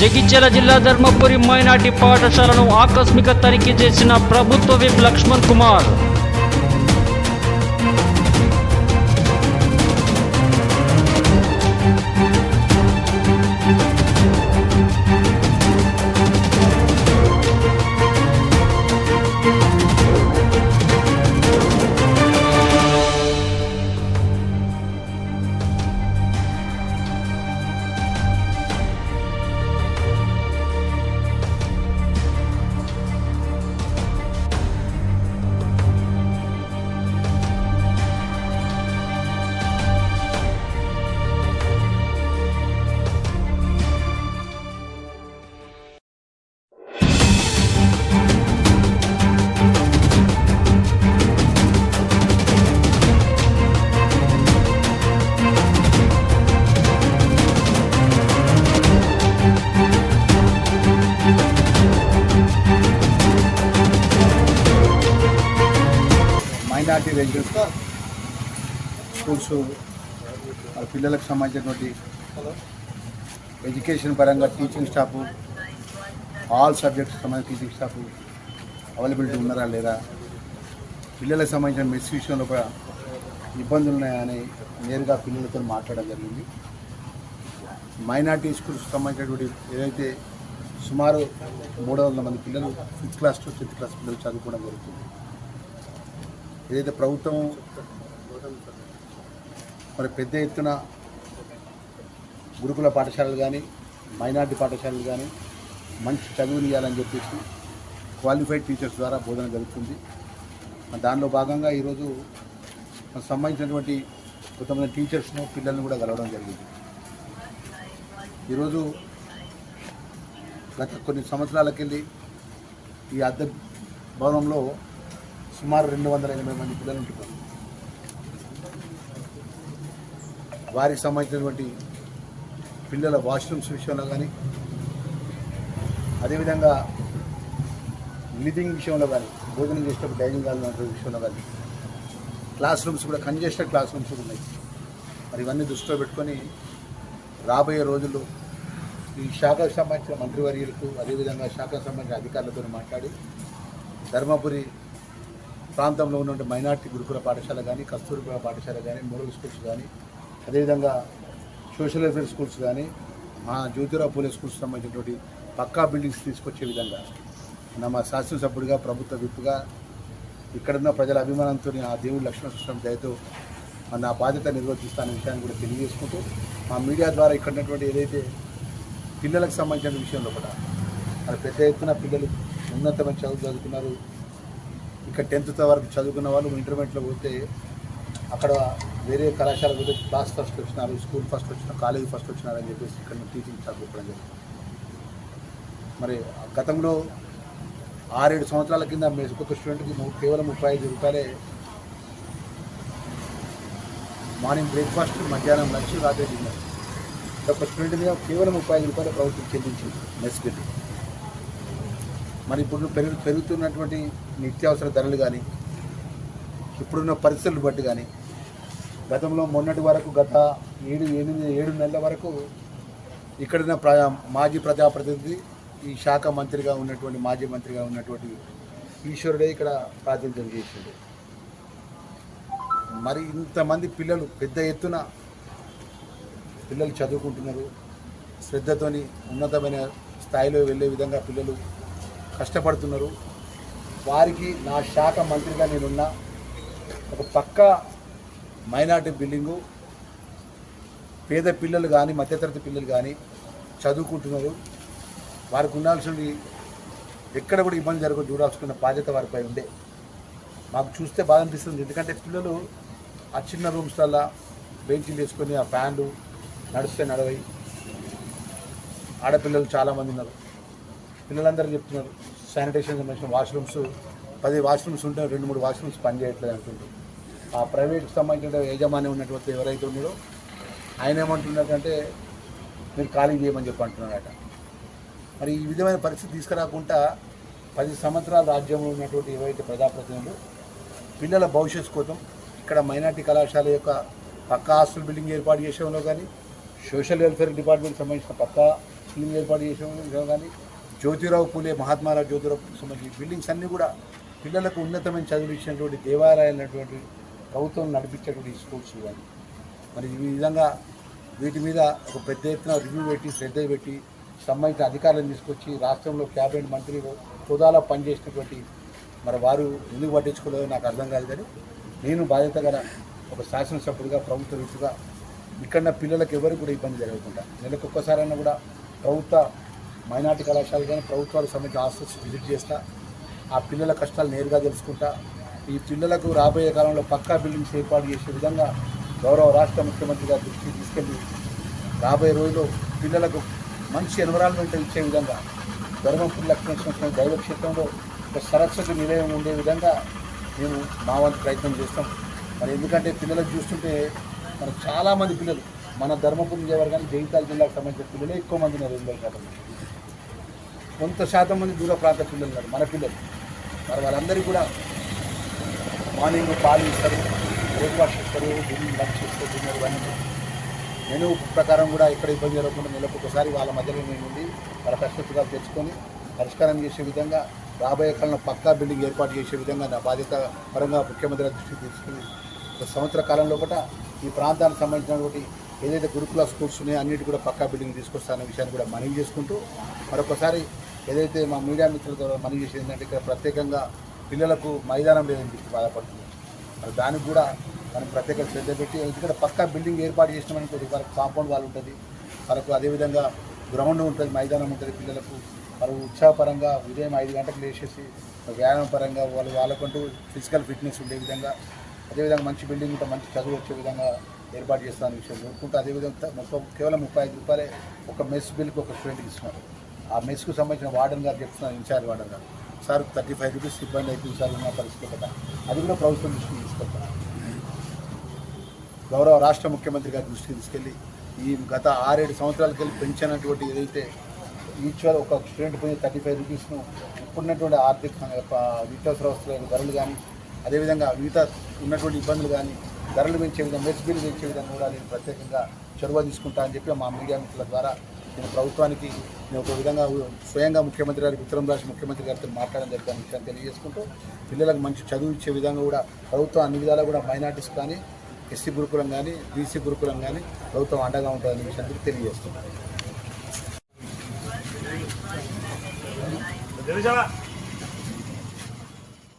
జగిత్యాల జిల్లా ధర్మపురి మైనార్టీ పాఠశాలను ఆకస్మిక తనిఖీ చేసిన ప్రభుత్వ whip Laxman Kumar. Minority rangers schools పిల్లలకు సంబంధించినటువంటి ఎడ్యుకేషన్ పరంగా టీచింగ్ స్టాఫ్ ఆల్ సబ్జెక్ట్స్ సంబంధించిన టీచింగ్ స్టాఫ్ అవైలబిలిటీ ఉన్నారా లేదా? పిల్లలకు సంబంధించిన మెస్ విషయంలో కూడా ఇబ్బందులు ఉన్నాయని నేరుగా పిల్లలతో మాట్లాడడం జరిగింది. మైనార్టీ స్కూల్స్ సంబంధించినటువంటి ఏదైతే సుమారు మూడు వందల మంది పిల్లలు fifth class to tenth class పిల్లలు చదువుకోవడం జరుగుతుంది. ఏదైతే ప్రభుత్వం మరి పెద్ద ఎత్తున గురుకుల పాఠశాలలు కానీ మైనార్టీ పాఠశాలలు కానీ మంచి చదువునియాలని చెప్పేసి క్వాలిఫైడ్ టీచర్స్ ద్వారా బోధన జరుగుతుంది. దానిలో భాగంగా ఈరోజు మనకు సంబంధించినటువంటి కొంతమంది టీచర్స్ను పిల్లల్ని కూడా కలవడం జరిగింది. ఈరోజు గత కొన్ని సంవత్సరాలకెళ్ళి ఈ అద్దె భవనంలో సుమారు రెండు వందల ఎనభై మంది పిల్లలు ఉంటున్నారు వారికి సంబంధించినటువంటి పిల్లల వాష్రూమ్స్ విషయంలో కానీ అదేవిధంగా లివింగ్ విషయంలో కానీ భోజనం చేసేటప్పుడు డైనింగ్ హాల్ విషయంలో కానీ క్లాస్ రూమ్స్ కూడా కంజెస్టెడ్ క్లాస్ రూమ్స్ ఉన్నాయి. మరి ఇవన్నీ దృష్టిలో పెట్టుకొని రాబోయే రోజుల్లో ఈ శాఖకు సంబంధించిన మంత్రివర్యులకు అదేవిధంగా శాఖకు సంబంధించిన అధికారులతో మాట్లాడి ధర్మపురి ప్రాంతంలో ఉన్నటువంటి మైనార్టీ గురుకుల పాఠశాల కానీ కస్తూరిబా పాఠశాల కానీ మోడల్ స్కూల్స్ కానీ అదేవిధంగా సోషల్ వెల్ఫేర్ స్కూల్స్ కానీ మా జ్యోతిరావు పూలే స్కూల్స్ సంబంధించినటువంటి పక్కా బిల్డింగ్స్ తీసుకొచ్చే విధంగా నా మా శాసనసభ్యుడిగా ప్రభుత్వ విప్పుగా ఇక్కడున్న ప్రజల అభిమానంతో ఆ దేవుడు లక్ష్మణకృష్ణ దయతో నా బాధ్యత నిర్వర్తిస్తాన విషయాన్ని కూడా తెలియజేసుకుంటూ మా మీడియా ద్వారా ఇక్కడ ఉన్నటువంటి ఏదైతే పిల్లలకు సంబంధించిన విషయంలో కూడా మరి పెద్ద ఎత్తున పిల్లలు ఉన్నతమైన చదువు చదువుతున్నారు. ఇక్కడ టెన్త్ వరకు చదువుకున్న వాళ్ళు ఇంటర్మీడియట్లో పోతే అక్కడ వేరే కళాశాల పోతే క్లాస్ ఫస్ట్ వచ్చినారు స్కూల్ ఫస్ట్ వచ్చిన కాలేజ్ ఫస్ట్ వచ్చినారు అని చెప్పేసి ఇక్కడ టీచింగ్ చదువుకోవడం జరిగింది. మరి గతంలో ఆరేడు సంవత్సరాల కింద ఒక్కొక్క స్టూడెంట్కి కేవలం ముప్పై ఐదు రూపాయలే మార్నింగ్ బ్రేక్ఫాస్ట్ మధ్యాహ్నం లంచ్ రాత్రి డిన్నర్. ఒక స్టూడెంట్ మీద కేవలం ముప్పై ఐదు రూపాయలు ప్రభుత్వం చెల్లించింది మెస్ బిల్లు. మరి ఇప్పుడు పెరుగు పెరుగుతున్నటువంటి నిత్యావసర ధరలు కానీ ఇప్పుడున్న పరిస్థితులు బట్టి కానీ గతంలో మొన్నటి వరకు గత ఏడు ఎనిమిది ఏడు నెలల వరకు ఇక్కడున్న ప్ర మాజీ ప్రజాప్రతినిధి ఈ శాఖ మంత్రిగా ఉన్నటువంటి మాజీ మంత్రిగా ఉన్నటువంటి ఈశ్వరుడే ఇక్కడ ప్రాతినిధ్యం చేసిండు. మరి ఇంతమంది పిల్లలు పెద్ద ఎత్తున పిల్లలు చదువుకుంటున్నారు. శ్రద్ధతోని ఉన్నతమైన స్థాయిలో వెళ్ళే విధంగా పిల్లలు కష్టపడుతున్నారు. వారికి నా శాఖ మంత్రిగా నేనున్న. ఒక పక్క మైనార్టీ బిల్డింగు పేద పిల్లలు కానీ మధ్యతరగతి పిల్లలు కానీ చదువుకుంటున్నారు. వారికి ఉండాల్సిన ఎక్కడ కూడా ఇబ్బంది జరగదు చూడాల్సుకున్న బాధ్యత వారిపై ఉండే. మాకు చూస్తే బాధ అనిపిస్తుంది. ఎందుకంటే పిల్లలు ఆ చిన్న రూమ్స్లల్లా బెంచీలు వేసుకొని ఆ ఫ్యాన్లు నడిస్తే నడవై. ఆడపిల్లలు చాలామంది ఉన్నారు. పిల్లలందరూ చెప్తున్నారు శానిటేషన్ సంబంధించిన వాష్రూమ్స్ పది వాష్రూమ్స్ ఉంటే రెండు మూడు వాష్రూమ్స్ పనిచేయట్లేదు అంటుంటారు ఆ ప్రైవేట్కి సంబంధించిన యజమాని ఉన్నటువంటి ఎవరైతే ఉన్నారో ఆయన ఏమంటున్నారంటే మీరు ఖాళీ చేయమని చెప్పి అంటున్నారట మరి ఈ విధమైన పరిస్థితి తీసుకురాకుండా పది సంవత్సరాల రాజ్యంలో ఉన్నటువంటి ఏవైతే ప్రజాప్రతినిధులు పిల్లల భవిష్యత్తు కోసం ఇక్కడ మైనార్టీ కళాశాల యొక్క పక్కా హాస్టల్ బిల్డింగ్ ఏర్పాటు చేసేవాళ్ళు కానీ సోషల్ వెల్ఫేర్ డిపార్ట్మెంట్ సంబంధించిన పక్కా స్కీమ్ ఏర్పాటు చేసేవాళ్ళు కానీ జ్యోతిరావు పూలే మహాత్మారావు జ్యోతిరావు సంబంధించిన బిల్డింగ్స్ అన్నీ కూడా పిల్లలకు ఉన్నతమైన చదువులు ఇచ్చినటువంటి దేవాలయాలైనటువంటి ప్రభుత్వం నడిపించేటువంటి స్కూల్స్ ఇవ్వాలి. మరి ఈ విధంగా వీటి మీద ఒక పెద్ద ఎత్తున రివ్యూ పెట్టి శ్రద్ధ పెట్టి సంబంధించిన అధికారులను తీసుకొచ్చి రాష్ట్రంలో క్యాబినెట్ మంత్రి హోదాలో పనిచేసినటువంటి మరి వారు ఎందుకు పట్టించుకోలేదో నాకు అర్థం కాదు కానీ నేను బాధ్యత గల ఒక శాసనసభ్యుడిగా ప్రభుత్వ రీతిగా ఇక్కడ పిల్లలకు ఎవరికి కూడా ఇబ్బంది జరగకుండా నెలకు ఒక్కసారైనా కూడా ప్రభుత్వ మైనార్టీ కళాశాల కానీ ప్రభుత్వాలకు సంబంధించిన హాస్టల్స్ విజిట్ చేస్తా ఆ పిల్లల కష్టాలు నేరుగా తెలుసుకుంటా. ఈ పిల్లలకు రాబోయే కాలంలో పక్కా బిల్డింగ్స్ ఏర్పాటు చేసే విధంగా గౌరవ రాష్ట్ర ముఖ్యమంత్రి గారి దృష్టికి తీసుకెళ్ళి రాబోయే రోజుల్లో పిల్లలకు మంచి ఎన్విరాన్మెంట్ ఇచ్చే విధంగా ధర్మపురి లక్ష్మణ దైవ క్షేత్రంలో ఒక సరస్వతి నిలయం ఉండే విధంగా మేము మా వంతు ప్రయత్నం చేస్తాం. మరి ఎందుకంటే పిల్లలకు చూస్తుంటే మన చాలామంది పిల్లలు మన ధర్మపురి కానీ జగిత్యాల జిల్లాకు సంబంధించిన పిల్లలే ఎక్కువ మంది ఉన్నారు. ఎనభై శాతం కొంత శాతం మంది దూర ప్రాంత పిల్లలు ఉన్నారు మన పిల్లలు మరి వాళ్ళందరికీ కూడా మార్నింగ్ పాలు ఇస్తారు బ్రేక్ఫాస్ట్ ఇస్తారు డిన్నర్ లంచ్ ఇస్తారు డిన్నర్ ఇవన్నీ. మెనూ ప్రకారం కూడా ఎక్కడ ఇబ్బంది జరగకుండా నెలకు ఒకసారి వాళ్ళ మధ్యలో నేను ఉండి వాళ్ళ కష్టసుఖాలు తెచ్చుకొని పరిష్కారం చేసే విధంగా రాబోయే కాలంలో పక్కా బిల్డింగ్ ఏర్పాటు చేసే విధంగా నా బాధ్యత పరంగా ముఖ్యమంత్రి దృష్టికి తీసుకుని ఒక సంవత్సర కాలంలో కూడా ఈ ప్రాంతానికి సంబంధించినటువంటి ఏదైతే గురుకుల స్కూల్స్ ఉన్నాయో అన్నిటి కూడా పక్కా బిల్డింగ్ తీసుకొస్తారన్న విషయాన్ని కూడా మనవి చేసుకుంటూ మరొకసారి ఏదైతే మా మీడియా మిత్రులతో మనవి చేసేది ఏంటంటే ఇక్కడ ప్రత్యేకంగా పిల్లలకు మైదానం లేదని చెప్పి బాధపడుతుంది మరి దానికి కూడా మనం ప్రత్యేక శ్రద్ధ పెట్టి ఎందుకంటే పక్కా బిల్డింగ్ ఏర్పాటు చేసినామనుకోండి వాళ్ళకి కాంపౌండ్ వాళ్ళు ఉంటుంది. వాళ్ళకు అదేవిధంగా గ్రౌండ్ ఉంటుంది మైదానం ఉంటుంది పిల్లలకు. మరి ఉత్సాహపరంగా ఉదయం ఐదు గంటలకు లేచేసి వ్యాయామం పరంగా వాళ్ళు వాళ్ళకంటూ ఫిజికల్ ఫిట్నెస్ ఉండే విధంగా అదేవిధంగా మంచి బిల్డింగ్ ఉంటే మంచి చదువు వచ్చే విధంగా ఏర్పాటు చేస్తాను విషయం కోరుకుంటూ అదేవిధంగా ముప్పై కేవలం ముప్పై ఐదు రూపాయలే ఒక మెస్ బిల్కి ఒక స్టూడెంట్కి ఇస్తున్నారు. ఆ మెస్కు సంబంధించిన వార్డెన్ గారు చెప్తున్నారు ఇన్ఛార్జ్ వార్డెన్ గారు. సార్ థర్టీ ఫైవ్ రూపీస్ ఇబ్బంది అవుతుంది సార్ ఉన్న పరిస్థితి కదా అది కూడా ప్రభుత్వం దృష్టికి తీసుకెళ్తాను గౌరవ రాష్ట్ర ముఖ్యమంత్రి గారి దృష్టికి తీసుకెళ్ళి ఈ గత ఆరేడు సంవత్సరాలకి వెళ్ళి పెంచినటువంటి ఏదైతే ఈక్వల్ ఒక స్టూడెంట్ పోయి థర్టీ ఫైవ్ రూపీస్ను ఇప్పుడున్నటువంటి ఆర్థిక ప- నిత్యావసర వస్తువుల ధరలు కానీ అదేవిధంగా మిగతా ఉన్నటువంటి ఇబ్బందులు కానీ ధరలు పెంచే విధంగా మెస్ బిల్లు పెంచే విధంగా కూడా నేను ప్రత్యేకంగా చొరవ తీసుకుంటా అని చెప్పి మా మీడియా మిత్రుల ద్వారా నేను ప్రభుత్వానికి నేను ఒక విధంగా స్వయంగా ముఖ్యమంత్రి గారికి ఉత్తరం రాసి ముఖ్యమంత్రి గారితో మాట్లాడడం జరిగిన విషయాన్ని తెలియజేసుకుంటూ పిల్లలకు మంచి చదువు ఇచ్చే విధంగా కూడా ప్రభుత్వం అన్ని విధాలా కూడా మైనార్టీస్ కానీ ఎస్సీ గురుకులం కానీ బీసీ గురుకులం కానీ ప్రభుత్వం అండగా ఉంటుందనే విషయాన్ని తెలియజేస్తున్నాను.